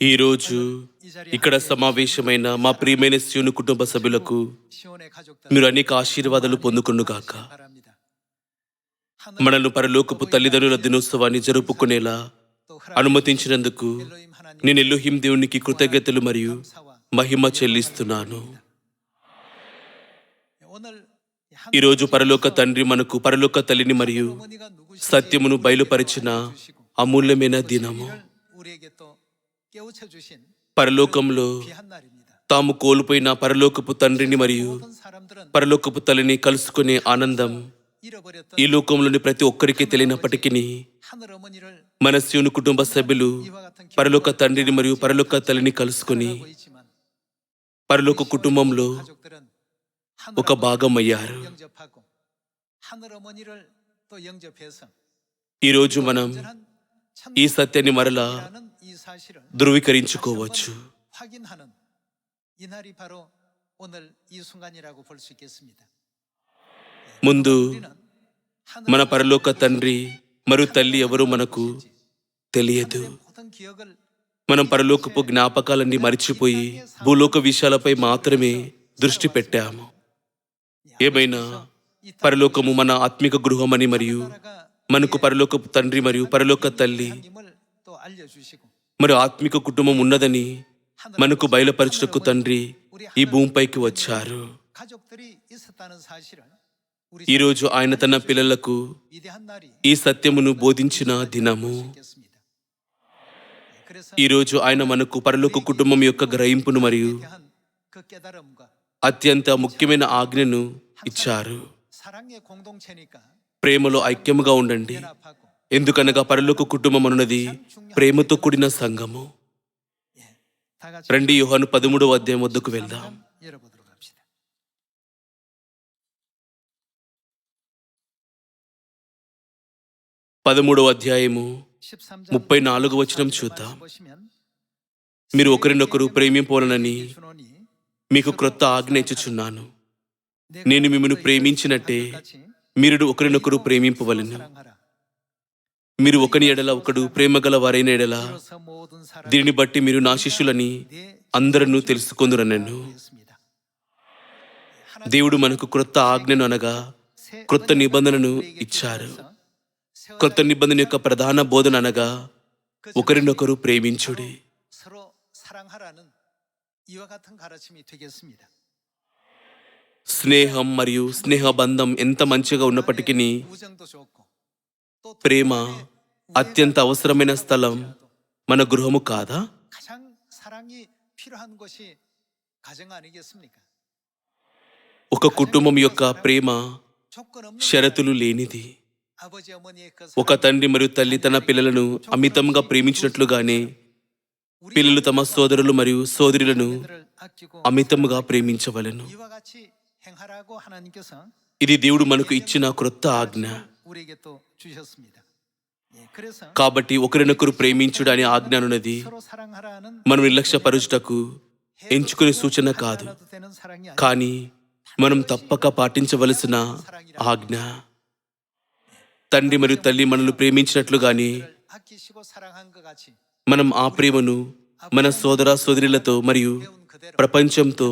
ఈరోజు ఇక్కడ సమావేశమైన మా ప్రియమైన శివుని కుటుంబ సభ్యులకు మీరు అనేక ఆశీర్వాదాలు పొందుకునుగాక మనల్ని పరలోకపు తల్లిదండ్రుల దినోత్సవాన్ని జరుపుకునేలా అనుమతించినందుకు నేను ఎల్లుహిం దేవునికి కృతజ్ఞతలు మరియు మహిమ చెల్లిస్తున్నాను. ఈరోజు పరలోక తండ్రి మనకు పరలోక తల్లిని మరియు సత్యమును బయలుపరిచిన అమూల్యమైన దినము. పరలోకంలో తాము కోల్పోయిన పరలోకపు తండ్రిని మరియు పరలోకపు తల్లిని కలుసుకునే ఆనందం ఈ లోకంలోని ప్రతి ఒక్కరికి తెలియనప్పటికీ మన శివుని కుటుంబ సభ్యులు పరలోక తండ్రిని మరియు పరలోక తల్లిని కలుసుకొని పరలోక కుటుంబంలో ఒక భాగం అయ్యారు ఈరోజు మనం ఈ సత్యాన్ని మరలా ధృవీకరించుకోవచ్చు. ముందు మన పరలోక తండ్రి మరియు తల్లి ఎవరు మనకు తెలియదు. మనం పరలోకపు జ్ఞాపకాలన్నీ మరిచిపోయి భూలోక విషయాలపై మాత్రమే దృష్టి పెట్టాము. ఏమైనా పరలోకము మన ఆత్మిక గృహమని మరియు మనకు పరలోకపు తండ్రి మరియు పరలోక తల్లి మరి ఆత్మిక కుటుంబం ఉన్నదని మనకు బయలుపరచుటకు తండ్రి ఈ భూమిపైకి వచ్చారు. ఈరోజు ఆయన తన పిల్లలకు ఈ సత్యమును బోధించిన దినము. ఈరోజు ఆయన మనకు పరలోక కుటుంబం యొక్క గ్రహింపును మరియు అత్యంత ముఖ్యమైన ఆజ్ఞను ఇచ్చారు. ప్రేమలో ఐక్యముగా ఉండండి. ఎందుకనగా పరలోక కుటుంబం అనున్నది ప్రేమతో కూడిన సంఘము? రండి యోహాను పదమూడవ అధ్యాయం వద్దకు వెళ్దాం. పదమూడవ అధ్యాయము ముప్పై నాలుగు వచనం చూద్దాం. మీరు ఒకరినొకరు ప్రేమింపోలనని మీకు క్రొత్త ఆజ్ఞ ఇచ్చుచున్నాను. నేను మిమ్మల్ని ప్రేమించినట్టే మీరు ఒకరినొకరు ప్రేమింపవలను. మీరు ఒకని ఎడల ఒకడు ప్రేమ గల వారైన ఎడల దీనిని బట్టి మీరు నా శిష్యులని అందరూ తెలుసుకుందరు నన్ను దేవుడు మనకు క్రొత్త ఆజ్ఞను అనగా క్రొత్త నిబంధనను ఇచ్చారు. క్రొత్త నిబంధన యొక్క ప్రధాన బోధన అనగా ఒకరినొకరు ప్రేమించుడి. స్నేహం మరియు స్నేహ బంధం ఎంత మంచిగా ఉన్నప్పటికీ ప్రేమ అత్యంత అవసరమైన స్థలం మన గృహము కాదా? ఒక కుటుంబం యొక్క ప్రేమ షరతులు లేనిది. ఒక తండ్రి మరియు తల్లి తన పిల్లలను అమితంగా ప్రేమించినట్లుగానే పిల్లలు తమ సోదరులు మరియు సోదరులను అమితంగా ప్రేమించవలను. ఇది దేవుడు మనకు ఇచ్చిన క్రొత్త ఆజ్ఞ. కాబట్టి ఒకరినొకరు ప్రేమించుడని ఆజ్ఞానున్నది మనం నిర్లక్ష్యపరుచుటకు ఎంచుకునే సూచన కాదు. కానీ మనం తప్పక పాటించవలసిన ఆజ్ఞ. తండ్రి మరియు తల్లి మనల్ని ప్రేమించినట్లుగానే మనం ఆ ప్రేమను మన సోదర సోదరులతో మరియు ప్రపంచంతో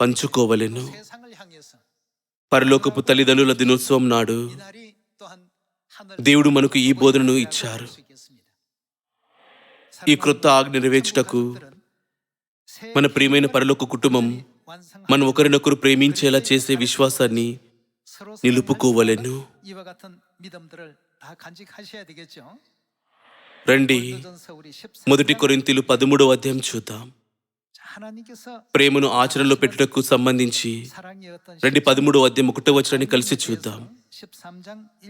పంచుకోవలేను. పరలోకపు తల్లిదండ్రుల దినోత్సవం నాడు దేవుడు మనకు ఈ బోధనను ఇచ్చారు. ఈ క్రొత్త ఆగ్ నెరవేర్చుటకు మన ప్రియమైన పరలోక కుటుంబం మనం ఒకరినొకరు ప్రేమించేలా చేసే విశ్వాసాన్ని నిలుపుకోవాలను. రండి మొదటి కొరింతిలు పదమూడవ అధ్యాయం చూద్దాం. ప్రేమను ఆచరణలో పెట్టుటకు సంబంధించి రెండు పదమూడవ అధ్యాయం ఒకటో వచ్చరాన్ని కలిసి చూద్దాం.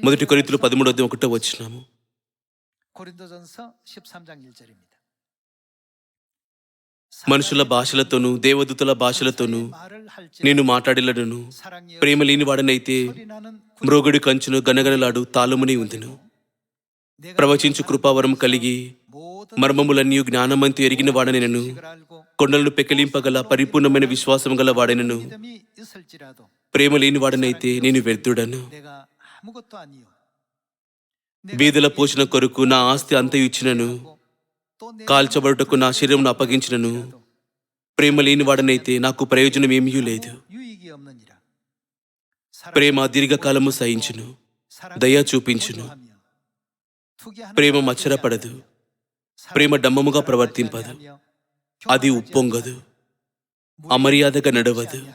మొదటి కొరింతలు పదమూడు అధ్యాయం ఒకటో వచ్చినాము మనుషుల భాషలతోనూ దేవదూతుల భాషలతోనూ నేను మాట్లాడేలడును. ప్రేమ లేని వాడనైతే మ్రోగుడి కంచును గనగనలాడు తాళమునే ఉందిను. ప్రవచించు కృపావరం కలిగి మర్మములన్నీ జ్ఞానమంతి ఎరిగిన వాడనైనను. కొండలను పెకలింపగల పరిపూర్ణమైన విశ్వాసం గల వాడనను ప్రేమ లేని వాడనైతే నేను వ్యర్థుడను. వీధుల పోషణ కొరకు నా ఆస్తి అంత ఇచ్చినను కాల్చబడుటకు నా శరీరంను అప్పగించినను. ప్రేమ లేనివాడనైతే నాకు ప్రయోజనం ఏమీ లేదు. ప్రేమ దీర్ఘకాలము సహించును దయా చూపించును. ప్రేమ మచ్చరపడదు. ప్రేమ డమ్మముగా ప్రవర్తింపదు. అది ఉప్పొంగదు. అమర్యాదగా నడవదు.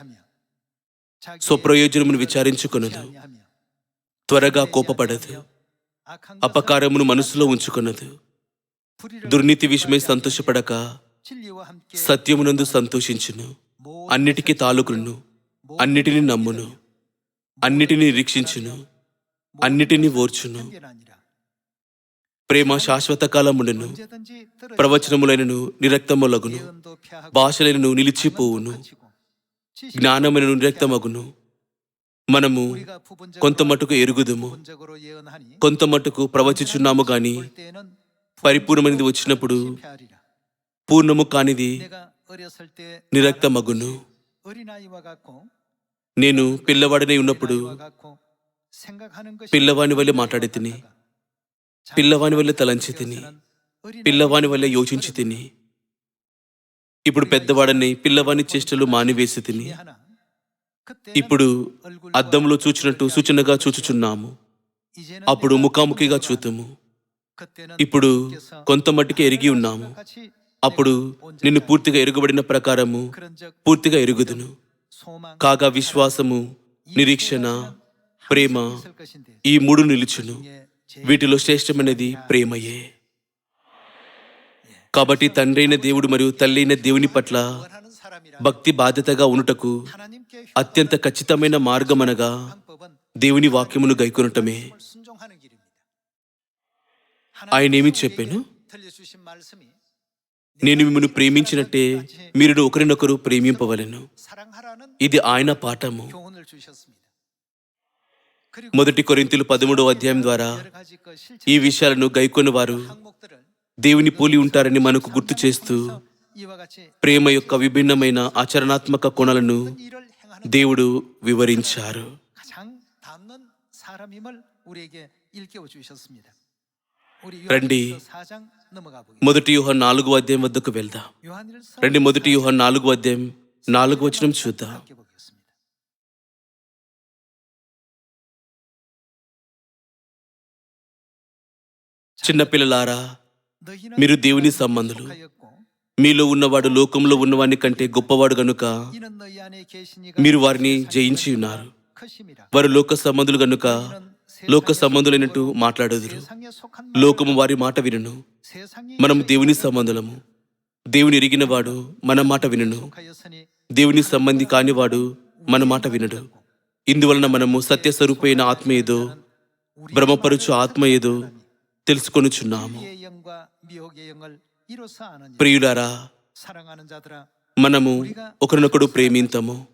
స్వప్రయోజనమును విచారించుకొనదు. త్వరగా కోపపడదు. అపకారమును మనసులో ఉంచుకొనదు దుర్నీతి విషయమై సంతోషపడక సత్యమునందు సంతోషించును. అన్నిటికీ తాలూకును అన్నిటిని నమ్మును. అన్నిటిని నిరీక్షించును. అన్నిటిని ఓర్చును. ప్రేమ శాశ్వత కాలముండును ప్రవచనములైనను నిరక్తములగును. భాషలైనను నిలిచిపోవును. జ్ఞానములను నిరక్తమగును. మనము కొంత మటుకు ఎరుగుదుము. కొంత మటుకు ప్రవచించున్నాము గాని పరిపూర్ణమైనది వచ్చినప్పుడు పూర్ణము కానిది నిరక్తమగును. నేను పిల్లవాడినై ఉన్నప్పుడు పిల్లవాని వల్లే మాట్లాడి తిని పిల్లవాని వల్లే తలంచి తిని పిల్లవాని వల్లే యోచించి తిని ఇప్పుడు పెద్దవాడని పిల్లవాని చేష్టలు మానివేసి తిని ఇప్పుడు అద్దంలో చూచినట్టు సూచనగా చూచుచున్నాము. అప్పుడు ముఖాముఖిగా చూతుము. ఇప్పుడు కొంత మట్టుకి ఎరిగి ఉన్నాము. అప్పుడు నిన్ను పూర్తిగా ఎరుగబడిన ప్రకారము పూర్తిగా ఎరుగుదును. కాగా విశ్వాసము నిరీక్షణ ప్రేమ ఈ మూడు నిలుచును. వీటిలో శ్రేష్టమైనది ప్రేమయే. కాబట్టి తండ్రైన దేవుడు మరియు తల్లైన దేవుని పట్ల భక్తి బాధ్యతగా ఉనుటకు అత్యంత ఖచ్చితమైన మార్గమనగా దేవుని వాక్యమును గైకొనటమే. ఆయన ఏమి చెప్పాను? నేను మిమ్మల్ని ప్రేమించినట్టే మీరు ఒకరినొకరు ప్రేమింపవలెను. ఇది ఆయన పాఠము. మొదటి కొరింతులు పదమూడవ అధ్యాయం ద్వారా ఈ విషయాలను గైకొని వారు దేవుని పోలి ఉంటారని మనకు గుర్తు చేస్తూ ప్రేమ యొక్క విభిన్నమైన ఆచరణాత్మక కోణాలను దేవుడు వివరించారు. రండి. మొదటి యూహన్ నాలుగు అధ్యాయం వద్దకు వెళ్దాం. రండి మొదటి యూహన్ నాలుగు అధ్యాయం నాలుగు వచనం చూద్దాం. చిన్నపిల్లలారా మీరు దేవుని సంబంధులు. మీలో ఉన్నవాడు లోకంలో ఉన్నవాని కంటే గొప్పవాడు గనుక మీరు వారిని జయించి ఉన్నారు. వారు లోక సంబంధులు గనుక లోక సంబంధులైనట్టు మాట్లాడదురు. లోకము వారి మాట వినును. మనం దేవుని సంబంధులము. దేవుని ఎరిగిన వాడు మన మాట వినును. దేవుని సంబంధి కానివాడు మన మాట వినడు. ఇందువలన మనము సత్యస్వరూపైన ఆత్మ ఏదో భ్రమపరుచు ఆత్మ ఏదో తెలుసుకొనుచున్నాము. ప్రియులారా మనము ఒకరినొకడు ప్రేమింతము.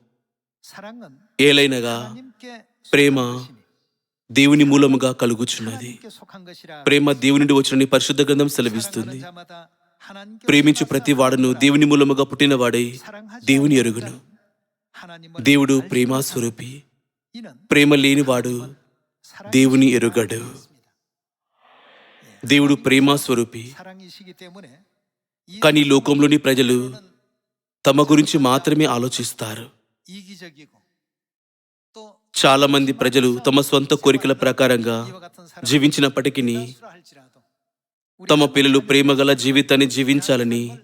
ఏలైనగా ప్రేమ దేవుని మూలముగా కలుగుచున్నది. ప్రేమ దేవుని నుండి వచ్చినని పరిశుద్ధ గ్రంథం సెలవిస్తుంది. ప్రేమించు ప్రతి వాడను దేవుని మూలముగా పుట్టినవాడై దేవుని ఎరుగును. దేవుడు ప్రేమాస్వరూపి. ప్రేమ లేనివాడు దేవుని ఎరుగడు. దేవుడు ప్రేమ స్వరూపి. కానీ లోకంలోని ప్రజలు తమ గురించి మాత్రమే ఆలోచిస్తారు. చాలా మంది ప్రజలు తమ స్వంత కోరికల ప్రకారంగా జీవించినప్పటికీ తమ పిల్లలు ప్రేమగల జీవితాన్ని జీవించాలని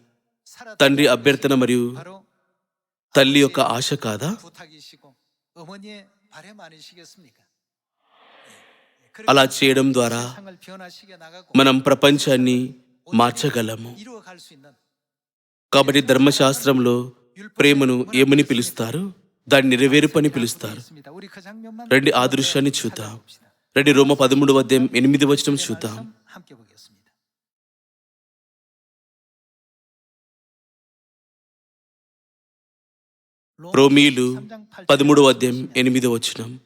తండ్రి అభ్యర్థన మరియు తల్లి యొక్క ఆశ కాదా? అలా చేయడం ద్వారా మనం ప్రపంచాన్ని మార్చగలము. కాబట్టి ధర్మశాస్త్రంలో ప్రేమను ఏమని పిలుస్తారు? దాన్ని నెరవేర్పని పిలుస్తారు. రండి ఆ దృశ్యాన్ని చూద్దాం. రండి రోమ పదమూడు వద్ద ఎనిమిది వచనం చూద్దాం. రోమీలు పదమూడు అధ్యాయం ఎనిమిది వచనం.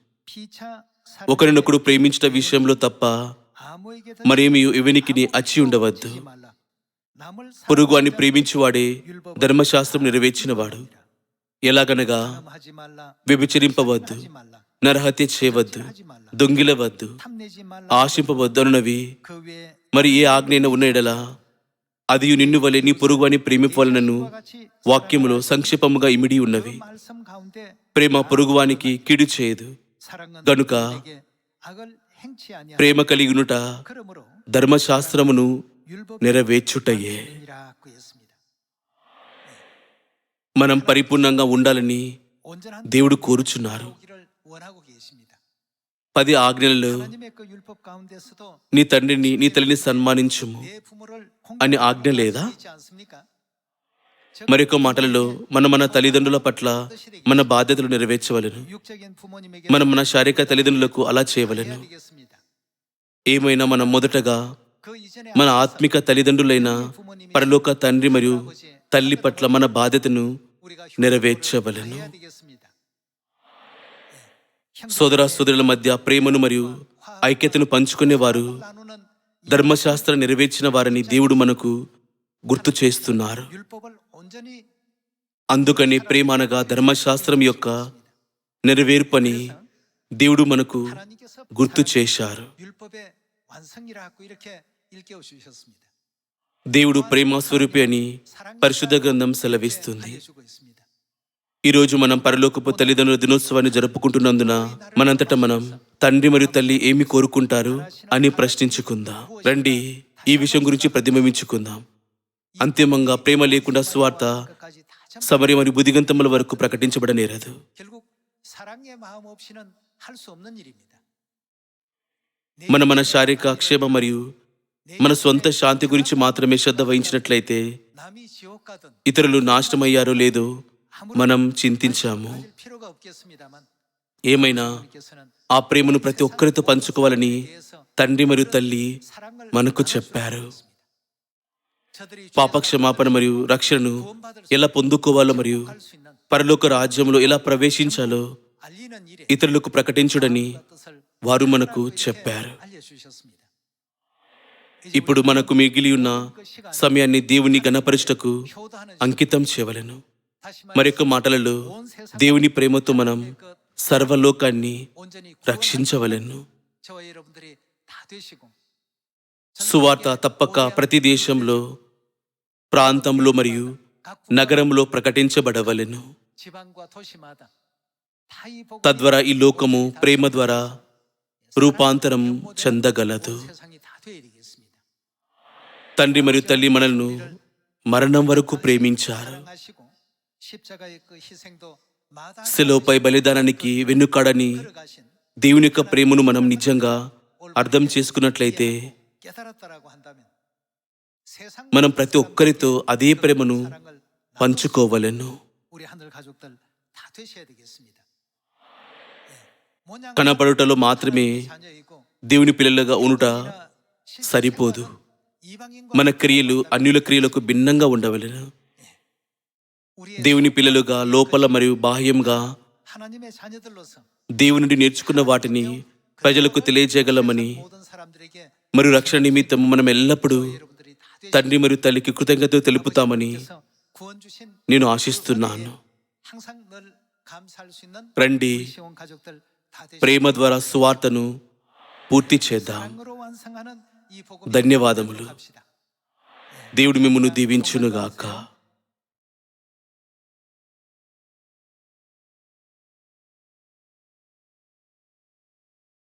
ఒకరినొకడు ప్రేమించట విషయంలో తప్ప మరేమి ఇవనికిని అచ్చి ఉండవద్దు. పొరుగు అని ప్రేమించువాడే ధర్మశాస్త్రం నెరవేర్చినవాడు. ఎలాగనగా వ్యభిచరింపవద్దు నరహత్య చేయవద్దు దొంగిలవద్దు ఆశింపవద్దు అనునవి. మరి ఏ ఆజ్ఞైనా ఉన్న అది నిన్ను వలె నీ పొరుగు అని ప్రేమిపలనను వాక్యములో సంక్షేపముగా ఇమిడి ఉన్నవి. ప్రేమ పొరుగువానికి కిడి చేయదు. గనుక ప్రేమ కలిగినుట ధర్మశాస్త్రమును నెరవేర్చుటయే. మనం పరిపూర్ణంగా ఉండాలని దేవుడు కోరుచున్నారు. పది ఆజ్ఞలలో నీ తండ్రిని నీ తల్లిని సన్మానించుము అని ఆజ్ఞ లేదా? మరొక మాటలలో మనం మన తల్లిదండ్రుల పట్ల మన బాధ్యతలు నెరవేర్చవలను. మనం మన శారీరక తల్లిదండ్రులకు అలా చేయవలను. ఏమైనా మనం మొదటగా మన ఆత్మిక తల్లిదండ్రులైన పరలోక తండ్రి మరియు తల్లి పట్ల మన బాధ్యతను నెరవేర్చవలను. సోదర సోదరుల మధ్య ప్రేమను మరియు ఐక్యతను పంచుకునేవారు ధర్మశాస్త్రం నెరవేర్చిన వారిని దేవుడు మనకు గుర్తు చేస్తున్నారు. అందుకని ప్రేమ అనగా ధర్మశాస్త్రం యొక్క నెరవేర్పని దేవుడు మనకు గుర్తు చేశారు. దేవుడు ప్రేమస్వరూపి అని పరిశుద్ధ గ్రంథం సెలవిస్తుంది. ఈరోజు మనం పరలోకపు తల్లిదండ్రుల దినోత్సవాన్ని జరుపుకుంటున్నందున మనంతట మనం తండ్రి మరియు తల్లి ఏమి కోరుకుంటారు అని ప్రశ్నించుకుందాం. రండి ఈ విషయం గురించి ప్రతిబింబించుకుందాం. అంతిమంగా ప్రేమ లేకుండా స్వార్థ సమరి మరియు బుద్ధిగంతముల వరకు ప్రకటించబడనేరదు. మన మన శారీరక అక్షేమ మరియు మన సొంత శాంతి గురించి మాత్రమే శ్రద్ధ వహించినట్లయితే ఇతరులు నాశనమయ్యారో లేదో మనం చింతించాము. ఏమైనా ఆ ప్రేమను ప్రతి ఒక్కరితో పంచుకోవాలని తండ్రి మరియు తల్లి మనకు చెప్పారు. పాపక్షమాపణ మరియు రక్షణను ఎలా పొందుకోవాలో మరియు పరలోక రాజ్యంలో ఎలా ప్రవేశించాలో ఇతరులకు ప్రకటించుడని వారు మనకు చెప్పారు. ఇప్పుడు మనకు మిగిలి ఉన్న సమయాన్ని దేవుని గణపరిష్టకు అంకితం చేయవలను. మరొక మాటలలో దేవుని ప్రేమతో మనం సర్వలోకాన్ని రక్షించవలను. సువార్త తప్పక ప్రతి దేశంలో ప్రాంతంలో మరియు నగరంలో ప్రకటించబడవలెను. తద్వారా ఈ లోకము ప్రేమ ద్వారా రూపాంతరం చెందగలదు. తండ్రి మరియు తల్లి మనల్ని మరణం వరకు ప్రేమించారు. శిలోపై బలిదానానికి వెన్నుకాడని దేవుని యొక్క ప్రేమను మనం నిజంగా అర్థం చేసుకున్నట్లయితే మనం ప్రతి ఒక్కరితో అదే ప్రేమను పంచుకోవాలను. కనపడుటలో మాత్రమే దేవుని పిల్లలుగా ఉనుట సరిపోదు. మన క్రియలు అన్యుల క్రియలకు భిన్నంగా ఉండవలను. దేవుని పిల్లలుగా లోపల మరియు బాహ్యంగా దేవుని నేర్చుకున్న వాటిని ప్రజలకు తెలియజేయగలమని మరియు రక్షణ నిమిత్తం మనం ఎల్లప్పుడూ తండ్రి మరియు తల్లికి కృతజ్ఞత తెలుపుతామని నేను ఆశిస్తున్నాను. రండి ప్రేమ ద్వారా సువార్తను పూర్తి చేద్దాం. ధన్యవాదములు. దేవుడు మిమ్మల్ని దీవించునుగాక.